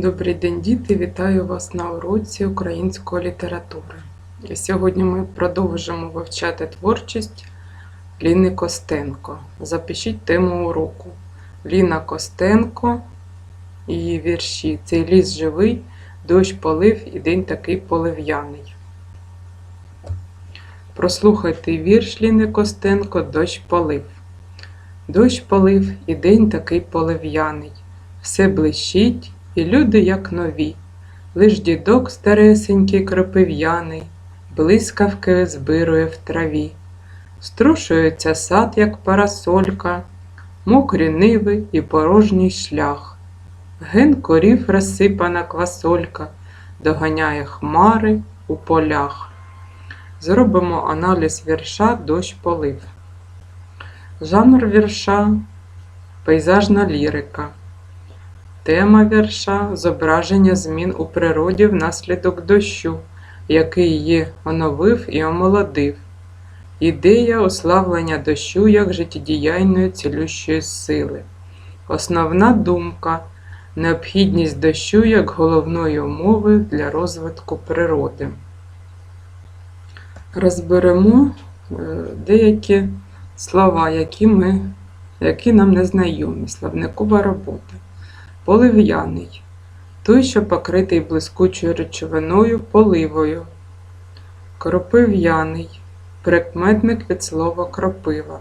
Добрий день, діти! Вітаю вас на уроці української літератури. Сьогодні ми продовжимо вивчати творчість Ліни Костенко. Запишіть тему уроку. Ліна Костенко, її вірші. Цей ліс живий, дощ полив і день такий полив'яний. Прослухайте вірш Ліни Костенко Дощ полив. Дощ полив і день такий полив'яний. Все блищить, і люди, як нові, лиш дідок старесенький кропив'яний, блискавки збирує в траві. Струшується сад, як парасолька, мокрі ниви і порожній шлях. Ген корів розсипана квасолька, доганяє хмари у полях. Зробимо аналіз вірша Дощ полив. Жанр вірша пейзажна лірика. Тема вірша зображення змін у природі внаслідок дощу, який її оновив і омолодив. Ідея уславлення дощу як життєдіяльної цілющої сили. Основна думка необхідність дощу як головної умови для розвитку природи. Розберемо е, деякі слова, які, ми, які нам не знайомі. Словникова робота. Полив'яний. Той, що покритий блискучою речовиною поливою. Кропив'яний. Прикметник від слова кропива.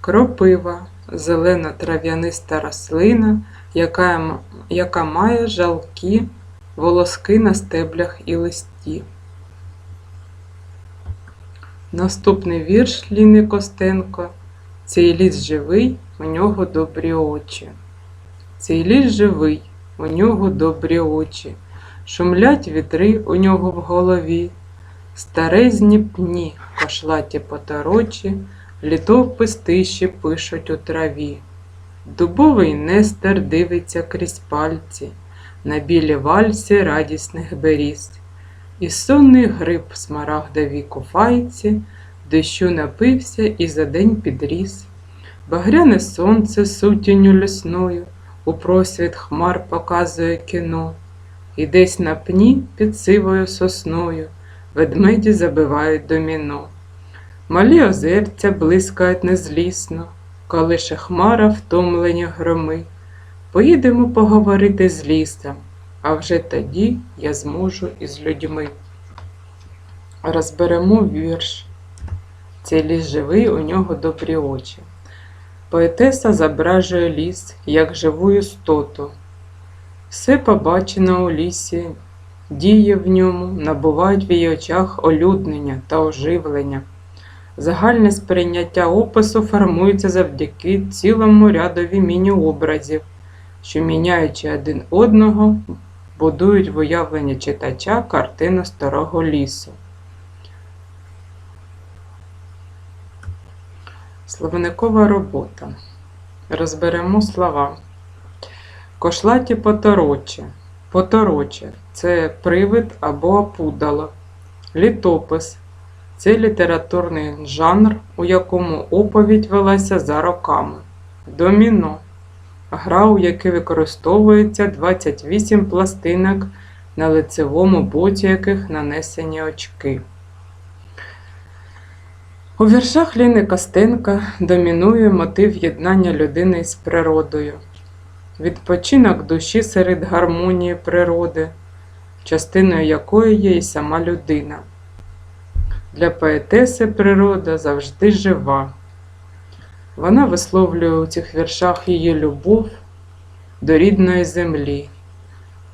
Кропива зелена трав'яниста рослина, яка, яка має жалкі волоски на стеблях і листі. Наступний вірш Ліни Костенко. Цей ліс живий, у нього добрі очі. Цей ліс живий, у нього добрі очі, шумлять вітри у нього в голові, старезні пні, кошлаті поторочі, літопис тиші пишуть у траві. Дубовий нестер дивиться крізь пальці, на білі вальсі радісних беріз. І сонний гриб смарагдовій куфайці, дощу напився і за день підріс. Багряне сонце сутінню лісною у просвіт хмар показує кіно, і десь на пні під сивою сосною ведмеді забивають доміно. Малі озерця блискають незлісно, колише хмара втомлені громи. Поїдемо поговорити з лісом, а вже тоді я зможу із людьми. Розберемо вірш. Цей ліс живий, у нього добрі очі. Поетеса зображує ліс як живу істоту. Все побачене у лісі, діє в ньому, набувають в її очах олюднення та оживлення. Загальне сприйняття опису формується завдяки цілому рядові міні-образів, що, міняючи один одного, будують в уявленні читача картину старого лісу. Словникова робота. Розберемо слова. Кошлаті потороче. Потороче це привид або опудало. Літопис це літературний жанр, у якому оповідь велася за роками. Доміно гра, у якій використовується 28 пластинок, на лицевому боці яких нанесені очки. У віршах Ліни Костенка домінує мотив єднання людини з природою, відпочинок душі серед гармонії природи, частиною якої є і сама людина. Для поетеси природа завжди жива. Вона висловлює у цих віршах її любов до рідної землі,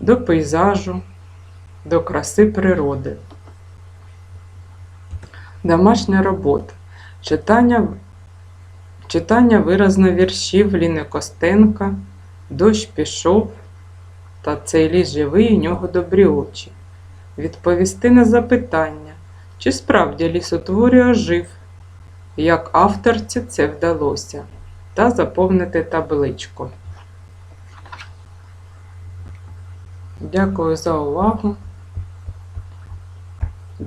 до пейзажу, до краси природи. Домашня робота. Читання, читання виразно віршів Ліни Костенка, Дощ пішов та цей ліс живий у нього добрі очі. Відповісти на запитання, чи справді лісотворює ожив, як авторці це вдалося, та заповнити табличку. Дякую за увагу.